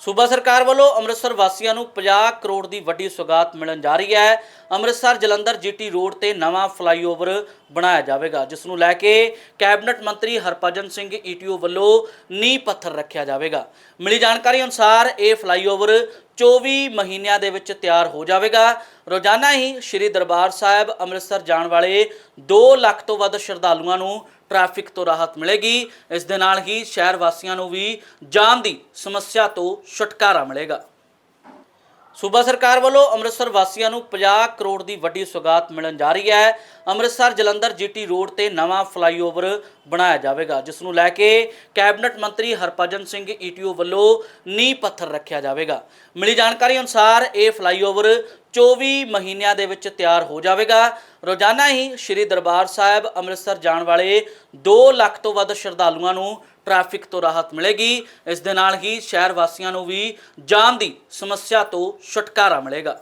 ਸੂਬਾ ਸਰਕਾਰ ਵੱਲੋਂ ਅੰਮ੍ਰਿਤਸਰ ਵਾਸੀਆਂ ਨੂੰ 50 ਕਰੋੜ ਦੀ ਵੱਡੀ ਸੁਗਾਤ ਮਿਲਣ ਜਾ ਰਹੀ ਹੈ। ਅੰਮ੍ਰਿਤਸਰ ਜਲੰਧਰ ਜੀਟੀ ਰੋਡ ਤੇ ਨਵਾਂ ਫਲਾਈਓਵਰ ਬਣਾਇਆ ਜਾਵੇਗਾ, ਜਿਸ ਨੂੰ ਲੈ ਕੇ ਕੈਬਨਿਟ ਮੰਤਰੀ ਹਰਭਜਨ ਸਿੰਘ ਈਟੀਓ ਵੱਲੋਂ ਨੀਂਹ ਪੱਥਰ ਰੱਖਿਆ ਜਾਵੇਗਾ। ਮਿਲੀ ਜਾਣਕਾਰੀ ਅਨੁਸਾਰ ਇਹ ਫਲਾਈਓਵਰ 24 ਮਹੀਨਿਆਂ ਦੇ ਵਿੱਚ ਤਿਆਰ ਹੋ ਜਾਵੇਗਾ। ਰੋਜ਼ਾਨਾ ਹੀ ਸ੍ਰੀ ਦਰਬਾਰ ਸਾਹਿਬ ਅੰਮ੍ਰਿਤਸਰ ਜਾਣ ਵਾਲੇ 2 ਲੱਖ ਤੋਂ ਵੱਧ ਸ਼ਰਧਾਲੂਆਂ ਨੂੰ ਟ੍ਰੈਫਿਕ ਤੋਂ ਰਾਹਤ ਮਿਲੇਗੀ। ਇਸ ਦੇ ਨਾਲ ਹੀ ਸ਼ਹਿਰ ਵਾਸੀਆਂ ਨੂੰ ਵੀ ਜਾਮ ਦੀ ਸਮੱਸਿਆ ਤੋਂ ਛੁਟਕਾਰਾ ਮਿਲੇਗਾ। ਸੂਬਾ ਸਰਕਾਰ ਵੱਲੋਂ ਅੰਮ੍ਰਿਤਸਰ ਵਾਸੀਆਂ ਨੂੰ 50 ਕਰੋੜ ਦੀ ਵੱਡੀ ਸੁਗਾਤ ਮਿਲਣ ਜਾ ਰਹੀ ਹੈ। ਅੰਮ੍ਰਿਤਸਰ ਜਲੰਧਰ ਜੀਟੀ ਰੋਡ ਤੇ ਨਵਾਂ ਫਲਾਈਓਵਰ ਬਣਾਇਆ ਜਾਵੇਗਾ, ਜਿਸ ਨੂੰ ਲੈ ਕੇ ਕੈਬਨਿਟ ਮੰਤਰੀ ਹਰਭਜਨ ਸਿੰਘ ਈਟੀਓ ਵੱਲੋਂ ਨੀਂਹ ਪੱਥਰ ਰੱਖਿਆ ਜਾਵੇਗਾ। ਮਿਲੀ ਜਾਣਕਾਰੀ ਅਨੁਸਾਰ ਇਹ ਫਲਾਈਓਵਰ 24 ਮਹੀਨਿਆਂ ਦੇ ਵਿੱਚ ਤਿਆਰ ਹੋ ਜਾਵੇਗਾ। ਰੋਜ਼ਾਨਾ ਹੀ ਸ੍ਰੀ ਦਰਬਾਰ ਸਾਹਿਬ ਅੰਮ੍ਰਿਤਸਰ ਜਾਣ ਵਾਲੇ 2 ਲੱਖ ਤੋਂ ਵੱਧ ਸ਼ਰਧਾਲੂਆਂ ਨੂੰ ਟ੍ਰੈਫਿਕ ਤੋਂ ਰਾਹਤ ਮਿਲੇਗੀ। ਇਸ ਦੇ ਨਾਲ ਹੀ ਸ਼ਹਿਰ ਵਾਸੀਆਂ ਨੂੰ ਵੀ ਜਾਮ ਦੀ ਸਮੱਸਿਆ ਤੋਂ ਛੁਟਕਾਰਾ ਮਿਲੇਗਾ।